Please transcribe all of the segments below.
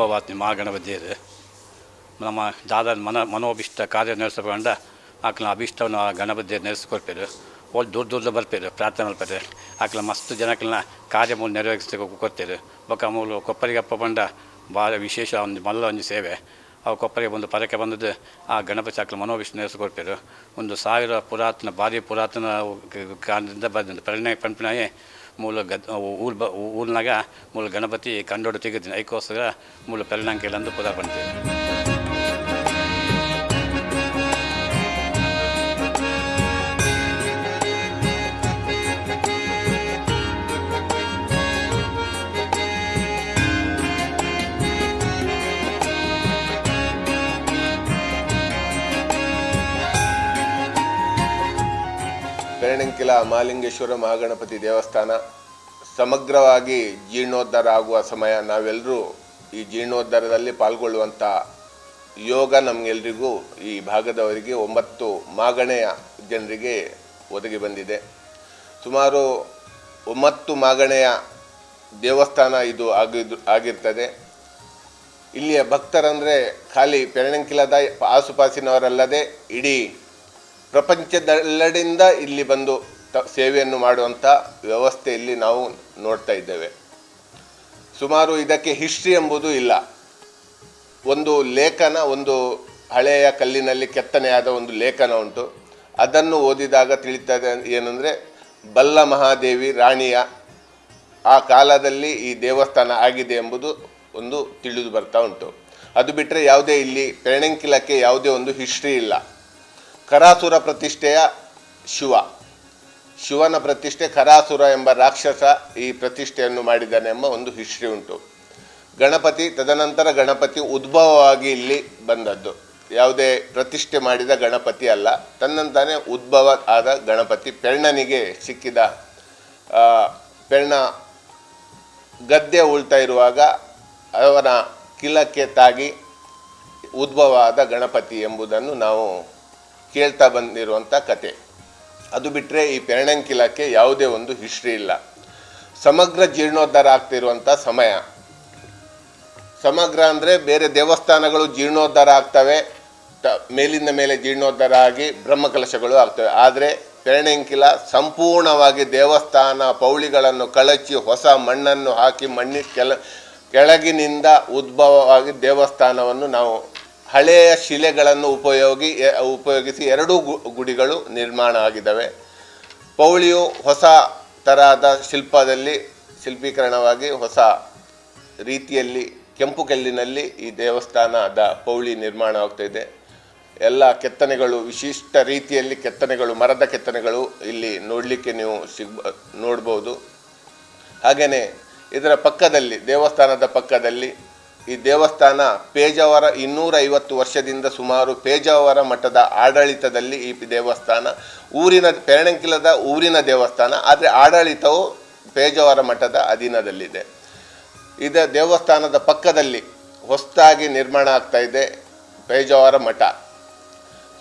ಏಡು ಉದ್ಭವಾತ್ನಿ ಮಹಾಗಣಪತಿಯರು ನಮ್ಮ ದಾದ ಮನ, ಮನೋಭಿಷ್ಟ ಕಾರ್ಯ ನಡೆಸಿಕೊಂಡ ಆಕಲ ಅಭಿಷ್ಟವನ್ನು ಆ ಗಣಪತಿ ನಡೆಸ್ಕೊಡ್ಪೇರು ಒಳ್ಳೆ ದೂರ ದೂರದ ಬರ್ಪೇರು, ಪ್ರಾರ್ಥನೆ ಮಲ್ಪೇರು ಆಕಲ ಮಸ್ತ್ ಜನಕ್ಕೆಲ್ಲ ಕಾರ್ಯ ಮೂಲ ನೆರವೇರಿಸಿ ಕೊಡ್ತೇವೆ ಬೊಕ್ಕ ಮೂಲ ಕೊಪ್ಪರಿಗಪ್ಪ ಬಂಡ ಭಾಳ ವಿಶೇಷ ಒಂದು ಮಲ್ಲ ಒಂದು ಸೇವೆ. ಅವು ಕೊಪ್ಪರಿಗೆ ಬಂದು ಪದಕ್ಕೆ ಬಂದದ್ದು ಆ ಗಣಪತಿ ಆಕಲ ಮನೋಭಿಷ್ಟ ನಡೆಸ್ಕೊಡ್ಪೇರು ಒಂದು ಸಾವಿರ ಪುರಾತನ, ಭಾರಿ ಪುರಾತನ ಕಾರಣದಿಂದ ಬಂದ ಪರಿಣಯ ಪಂಪಿನಾಯೇ ಮೂಲ ಗದ್ ಊರು ಬ ಊರಿನಾಗ ಮೂಲ ಗಣಪತಿ ಕಂಡೋಡು ತೆಗೆದಿನ ಐಕೋಸ್ಕರ ಮೂಲ ಪೆರ್ಣಂಕೆಲಂದು ಪುದ ಪಂಡ್ತೇವೆ ಬೆರಣಂಕಿಲ ಮಾಲಿಂಗೇಶ್ವರ ಮಹಾಗಣಪತಿ ದೇವಸ್ಥಾನ. ಸಮಗ್ರವಾಗಿ ಜೀರ್ಣೋದ್ಧಾರ ಆಗುವ ಸಮಯ. ನಾವೆಲ್ಲರೂ ಈ ಜೀರ್ಣೋದ್ಧಾರದಲ್ಲಿ ಪಾಲ್ಗೊಳ್ಳುವಂಥ ಯೋಗ ನಮಗೆಲ್ರಿಗೂ, ಈ ಭಾಗದವರಿಗೆ ಒಂಬತ್ತು ಮಾಗಣೆಯ ಜನರಿಗೆ ಒದಗಿ ಬಂದಿದೆ. ಸುಮಾರು ಒಂಬತ್ತು ಮಾಗಣೆಯ ದೇವಸ್ಥಾನ ಇದು ಆಗಿದ್ದು ಆಗಿರ್ತದೆ. ಇಲ್ಲಿಯ ಭಕ್ತರಂದರೆ ಖಾಲಿ ಪೆರಣಂಕಿಲದ ಆಸುಪಾಸಿನವರಲ್ಲದೆ ಇಡೀ ಪ್ರಪಂಚದೆಲ್ಲೆಡೆಯಿಂದ ಇಲ್ಲಿ ಬಂದು ತ, ಸೇವೆಯನ್ನು ಮಾಡುವಂಥ ವ್ಯವಸ್ಥೆಯಲ್ಲಿ ನಾವು ನೋಡ್ತಾ ಇದ್ದೇವೆ. ಸುಮಾರು ಇದಕ್ಕೆ ಹಿಸ್ಟ್ರಿ ಎಂಬುದು ಇಲ್ಲ. ಒಂದು ಲೇಖನ, ಒಂದು ಹಳೆಯ ಕಲ್ಲಿನಲ್ಲಿ ಕೆತ್ತನೆಯಾದ ಒಂದು ಲೇಖನ ಉಂಟು. ಅದನ್ನು ಓದಿದಾಗ ತಿಳಿತದೆ ಏನಂದರೆ, ಬಲ್ಲ ಮಹಾದೇವಿ ರಾಣಿಯ ಆ ಕಾಲದಲ್ಲಿ ಈ ದೇವಸ್ಥಾನ ಆಗಿದೆ ಎಂಬುದು ಒಂದು ತಿಳಿದು ಬರ್ತಾ ಉಂಟು. ಅದು ಬಿಟ್ಟರೆ ಯಾವುದೇ ಇಲ್ಲಿ ಪೇಣಂಕಿಲಕ್ಕೆ ಯಾವುದೇ ಒಂದು ಹಿಸ್ಟ್ರಿ ಇಲ್ಲ. ಕರಾಸುರ ಪ್ರತಿಷ್ಠೆಯ ಶಿವ. ಶಿವನ ಪ್ರತಿಷ್ಠೆ ಕರಾಸುರ ಎಂಬ ರಾಕ್ಷಸ ಈ ಪ್ರತಿಷ್ಠೆಯನ್ನು ಮಾಡಿದ್ದಾನೆ ಎಂಬ ಒಂದು ಹಿಸ್ಟ್ರಿ ಉಂಟು. ಗಣಪತಿ, ತದನಂತರ ಗಣಪತಿ ಉದ್ಭವವಾಗಿ ಇಲ್ಲಿ ಬಂದದ್ದು. ಯಾವುದೇ ಪ್ರತಿಷ್ಠೆ ಮಾಡಿದ ಗಣಪತಿ ಅಲ್ಲ. ತನ್ನಂತಾನೆ ಉದ್ಭವ ಆದ ಗಣಪತಿ ಪೆಣ್ಣನಿಗೆ ಸಿಕ್ಕಿದ ಪೆಣ್ಣ ಗದ್ದೆ ಉಳ್ತಾ ಇರುವಾಗ ಅವನ ಕಿಲಕ್ಕೆ ತಾಗಿ ಉದ್ಭವ ಆದ ಗಣಪತಿ ಎಂಬುದನ್ನು ನಾವು ಕೇಳ್ತಾ ಬಂದಿರುವಂಥ ಕತೆ. ಅದು ಬಿಟ್ಟರೆ ಈ ಪೆರಣಂಕಿಲಕ್ಕೆ ಯಾವುದೇ ಒಂದು ಹಿಸ್ಟ್ರಿ ಇಲ್ಲ. ಸಮಗ್ರ ಜೀರ್ಣೋದ್ಧಾರ ಆಗ್ತಿರುವಂಥ ಸಮಯ. ಸಮಗ್ರ ಅಂದರೆ ಬೇರೆ ದೇವಸ್ಥಾನಗಳು ಜೀರ್ಣೋದ್ಧಾರ ಆಗ್ತವೆ, ತ, ಮೇಲಿಂದ ಮೇಲೆ ಜೀರ್ಣೋದ್ಧಾರ ಆಗಿ ಬ್ರಹ್ಮಕಲಶಗಳು ಆಗ್ತವೆ. ಆದರೆ ಪೆರಣಂಕಿಲ ಸಂಪೂರ್ಣವಾಗಿ ದೇವಸ್ಥಾನ ಪೌಳಿಗಳನ್ನು ಕಳಚಿ ಹೊಸ ಮಣ್ಣನ್ನು ಹಾಕಿ ಮಣ್ಣಿ ಕೆಲ, ಕೆಳಗಿನಿಂದ ಉದ್ಭವವಾಗಿ ದೇವಸ್ಥಾನವನ್ನು ನಾವು ಹಳೆಯ ಶಿಲೆಗಳನ್ನು ಉಪಯೋಗಿ ಉಪಯೋಗಿಸಿ ಎರಡೂ ಗುಡಿಗಳು ನಿರ್ಮಾಣ ಆಗಿದ್ದಾವೆ. ಪೌಳಿಯು ಹೊಸ ತರಹದ ಶಿಲ್ಪದಲ್ಲಿ, ಶಿಲ್ಪೀಕರಣವಾಗಿ ಹೊಸ ರೀತಿಯಲ್ಲಿ, ಕೆಂಪು ಕಲ್ಲಿನಲ್ಲಿ ಈ ದೇವಸ್ಥಾನದ ಪೌಳಿ ನಿರ್ಮಾಣ ಇದೆ. ಎಲ್ಲ ಕೆತ್ತನೆಗಳು, ವಿಶಿಷ್ಟ ರೀತಿಯಲ್ಲಿ ಕೆತ್ತನೆಗಳು, ಮರದ ಕೆತ್ತನೆಗಳು ಇಲ್ಲಿ ನೋಡಲಿಕ್ಕೆ ನೀವು ಸಿಗ್ಬ ನೋಡ್ಬೋದು. ಹಾಗೆಯೇ ಇದರ ಪಕ್ಕದಲ್ಲಿ, ದೇವಸ್ಥಾನದ ಪಕ್ಕದಲ್ಲಿ ಈ ದೇವಸ್ಥಾನ ಪೇಜಾವರ ಇನ್ನೂರ ಐವತ್ತು ವರ್ಷದಿಂದ ಸುಮಾರು ಪೇಜಾವರ ಮಠದ ಆಡಳಿತದಲ್ಲಿ ಈ ದೇವಸ್ಥಾನ, ಊರಿನ ಪೆರಣಂಕಿಲದ ಊರಿನ ದೇವಸ್ಥಾನ, ಆದರೆ ಆಡಳಿತವು ಪೇಜಾವರ ಮಠದ ಅಧೀನದಲ್ಲಿದೆ. ಇದ ದೇವಸ್ಥಾನದ ಪಕ್ಕದಲ್ಲಿ ಹೊಸದಾಗಿ ನಿರ್ಮಾಣ ಆಗ್ತಾ ಇದೆ ಪೇಜಾವರ ಮಠ.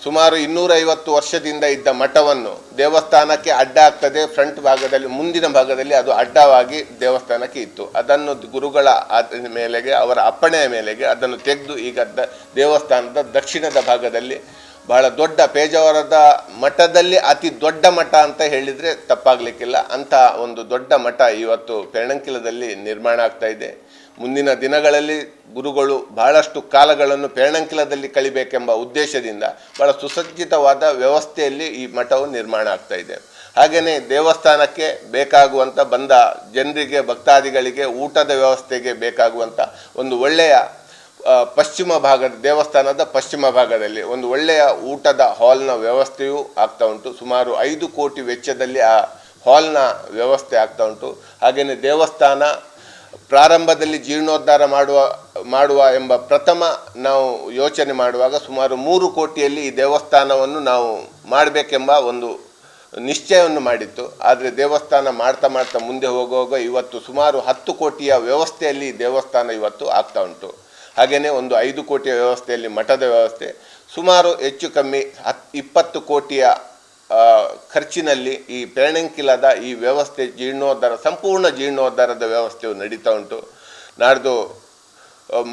ಸುಮಾರು ಇನ್ನೂರೈವತ್ತು ವರ್ಷದಿಂದ ಇದ್ದ ಮಠವನ್ನು ದೇವಸ್ಥಾನಕ್ಕೆ ಅಡ್ಡ ಆಗ್ತದೆ ಫ್ರಂಟ್ ಭಾಗದಲ್ಲಿ, ಮುಂದಿನ ಭಾಗದಲ್ಲಿ ಅದು ಅಡ್ಡವಾಗಿ ದೇವಸ್ಥಾನಕ್ಕೆ ಇತ್ತು. ಅದನ್ನು ಗುರುಗಳ ಮೇಲೆಗೆ, ಅವರ ಅಪ್ಪಣೆಯ ಮೇಲೆಗೆ ಅದನ್ನು ತೆಗೆದು ಈಗ ದೇವಸ್ಥಾನದ ದಕ್ಷಿಣದ ಭಾಗದಲ್ಲಿ ಬಹಳ ದೊಡ್ಡ ಪೇಜಾವರದ ಮಠದಲ್ಲಿ ಅತಿ ದೊಡ್ಡ ಮಠ ಅಂತ ಹೇಳಿದರೆ ತಪ್ಪಾಗಲಿಕ್ಕಿಲ್ಲ. ಅಂಥ ಒಂದು ದೊಡ್ಡ ಮಠ ಇವತ್ತು ಪೆರಣಂಕಿಲದಲ್ಲಿ ನಿರ್ಮಾಣ ಆಗ್ತಾ ಇದೆ. ಮುಂದಿನ ದಿನಗಳಲ್ಲಿ ಗುರುಗಳು ಬಹಳಷ್ಟು ಕಾಲಗಳನ್ನು ಪೇರಣಂಕಿಲದಲ್ಲಿ ಕಳಿಬೇಕೆಂಬ ಉದ್ದೇಶದಿಂದ ಬಹಳ ಸುಸಜ್ಜಿತವಾದ ವ್ಯವಸ್ಥೆಯಲ್ಲಿ ಈ ಮಠವು ನಿರ್ಮಾಣ ಆಗ್ತಾ ಇದೆ. ಹಾಗೆಯೇ ದೇವಸ್ಥಾನಕ್ಕೆ ಬೇಕಾಗುವಂಥ ಬಂದ ಜನರಿಗೆ, ಭಕ್ತಾದಿಗಳಿಗೆ ಊಟದ ವ್ಯವಸ್ಥೆಗೆ ಬೇಕಾಗುವಂಥ ಒಂದು ಒಳ್ಳೆಯ ಪಶ್ಚಿಮ ಭಾಗದ ದೇವಸ್ಥಾನದ ಪಶ್ಚಿಮ ಭಾಗದಲ್ಲಿ ಒಂದು ಒಳ್ಳೆಯ ಊಟದ ಹಾಲ್ನ ವ್ಯವಸ್ಥೆಯೂ ಆಗ್ತಾ ಉಂಟು. ಸುಮಾರು ಐದು ಕೋಟಿ ವೆಚ್ಚದಲ್ಲಿ ಆ ಹಾಲ್ನ ವ್ಯವಸ್ಥೆ ಆಗ್ತಾ ಉಂಟು. ಹಾಗೆಯೇ ದೇವಸ್ಥಾನ ಪ್ರಾರಂಭದಲ್ಲಿ ಜೀರ್ಣೋದ್ಧಾರ ಮಾಡುವ ಮಾಡುವ ಎಂಬ ಪ್ರಥಮ ನಾವು ಯೋಚನೆ ಮಾಡುವಾಗ ಸುಮಾರು ಮೂರು ಕೋಟಿಯಲ್ಲಿ ಈ ದೇವಸ್ಥಾನವನ್ನು ನಾವು ಮಾಡಬೇಕೆಂಬ ಒಂದು ನಿಶ್ಚಯವನ್ನು ಮಾಡಿತ್ತು. ಆದರೆ ದೇವಸ್ಥಾನ ಮಾಡ್ತಾ ಮಾಡ್ತಾ ಮುಂದೆ ಹೋಗುವಾಗ ಇವತ್ತು ಸುಮಾರು ಹತ್ತು ಕೋಟಿಯ ವ್ಯವಸ್ಥೆಯಲ್ಲಿ ದೇವಸ್ಥಾನ ಇವತ್ತು ಆಗ್ತಾ ಉಂಟು. ಹಾಗೆಯೇ ಒಂದು ಐದು ಕೋಟಿಯ ವ್ಯವಸ್ಥೆಯಲ್ಲಿ ಮಠದ ವ್ಯವಸ್ಥೆ, ಸುಮಾರು ಹೆಚ್ಚು ಕಮ್ಮಿ ಹತ್, ಇಪ್ಪತ್ತು ಕೋಟಿಯ ಖರ್ಚಿನಲ್ಲಿ ಈ ಪೆರಣಂಕಿಲದ ಈ ವ್ಯವಸ್ಥೆ ಜೀರ್ಣೋದ್ಧಾರ, ಸಂಪೂರ್ಣ ಜೀರ್ಣೋದ್ಧಾರದ ವ್ಯವಸ್ಥೆಯು ನಡೀತಾ ಉಂಟು. ನಾಡ್ದು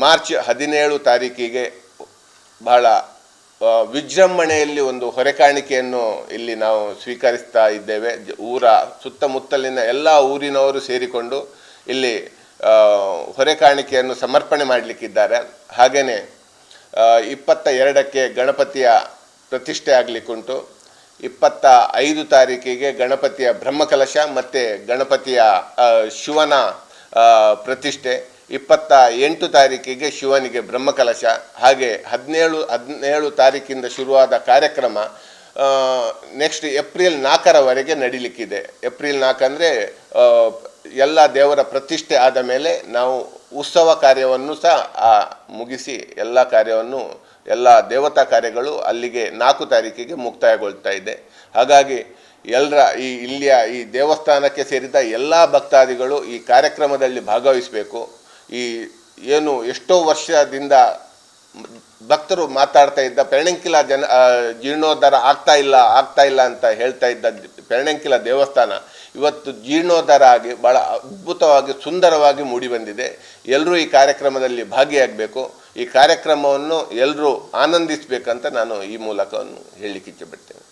ಮಾರ್ಚ್ ಹದಿನೇಳು ತಾರೀಕಿಗೆ ಬಹಳ ವಿಜೃಂಭಣೆಯಲ್ಲಿ ಒಂದು ಹೊರೆಕಾಣಿಕೆಯನ್ನು ಇಲ್ಲಿ ನಾವು ಸ್ವೀಕರಿಸ್ತಾ ಇದ್ದೇವೆ. ಊರ ಸುತ್ತಮುತ್ತಲಿನ ಎಲ್ಲ ಊರಿನವರು ಸೇರಿಕೊಂಡು ಇಲ್ಲಿ ಹೊರೆ ಕಾಣಿಕೆಯನ್ನು ಸಮರ್ಪಣೆ ಮಾಡಲಿಕ್ಕಿದ್ದಾರೆ. ಹಾಗೆಯೇ ಇಪ್ಪತ್ತ ಎರಡಕ್ಕೆ ಗಣಪತಿಯ ಪ್ರತಿಷ್ಠೆ ಆಗಲಿಕ್ಕುಂಟು. ಇಪ್ಪತ್ತ ಐದು ತಾರೀಕಿಗೆ ಗಣಪತಿಯ ಬ್ರಹ್ಮಕಲಶ ಮತ್ತು ಗಣಪತಿಯ ಶಿವನ ಪ್ರತಿಷ್ಠೆ. ಇಪ್ಪತ್ತ ಎಂಟು ತಾರೀಕಿಗೆ ಶಿವನಿಗೆ ಬ್ರಹ್ಮಕಲಶ. ಹಾಗೆ ಹದಿನೇಳು ಹದಿನೇಳು ತಾರೀಕಿಂದ ಶುರುವಾದ ಕಾರ್ಯಕ್ರಮ ನೆಕ್ಸ್ಟ್ ಏಪ್ರಿಲ್ ನಾಲ್ಕರವರೆಗೆ ನಡೀಲಿಕ್ಕಿದೆ. ಏಪ್ರಿಲ್ ನಾಲ್ಕಂದರೆ ಎಲ್ಲ ದೇವರ ಪ್ರತಿಷ್ಠೆ ಆದ ಮೇಲೆ ನಾವು ಉತ್ಸವ ಕಾರ್ಯವನ್ನು ಸಹ ಮುಗಿಸಿ ಎಲ್ಲ ಕಾರ್ಯವನ್ನು ಎಲ್ಲ ದೇವತಾ ಕಾರ್ಯಗಳು ಅಲ್ಲಿಗೆ ನಾಲ್ಕು ತಾರೀಕಿಗೆ ಮುಕ್ತಾಯಗೊಳ್ತಾ ಇದೆ. ಹಾಗಾಗಿ ಎಲ್ಲರ ಈ ಇಲ್ಲಿಯ ಈ ದೇವಸ್ಥಾನಕ್ಕೆ ಸೇರಿದ ಎಲ್ಲ ಭಕ್ತಾದಿಗಳು ಈ ಕಾರ್ಯಕ್ರಮದಲ್ಲಿ ಭಾಗವಹಿಸಬೇಕು. ಈ ಏನು ಎಷ್ಟೋ ವರ್ಷದಿಂದ ಭಕ್ತರು ಮಾತಾಡ್ತಾ ಇದ್ದ ಪೆರಣಂಕಿಲ ಜನ ಜೀರ್ಣೋದ್ಧಾರ ಆಗ್ತಾ ಇಲ್ಲ ಆಗ್ತಾ ಇಲ್ಲ ಅಂತ ಹೇಳ್ತಾ ಇದ್ದ ಪೆರಣಂಕಿಲ ದೇವಸ್ಥಾನ ಇವತ್ತು ಜೀರ್ಣೋದ್ಧಾರ ಆಗಿ ಭಾಳ ಅದ್ಭುತವಾಗಿ, ಸುಂದರವಾಗಿ ಮೂಡಿಬಂದಿದೆ ಎಲ್ಲರೂ ಈ ಕಾರ್ಯಕ್ರಮದಲ್ಲಿ ಭಾಗಿಯಾಗಬೇಕು. ಈ ಕಾರ್ಯಕ್ರಮವನ್ನು ಎಲ್ಲರೂ ಆನಂದಿಸಬೇಕಂತ ನಾನು ಈ ಮೂಲಕವನ್ನು ಹೇಳಲಿಕ್ಕೆ ಇಚ್ಛೆಪಡ್ತೇನೆ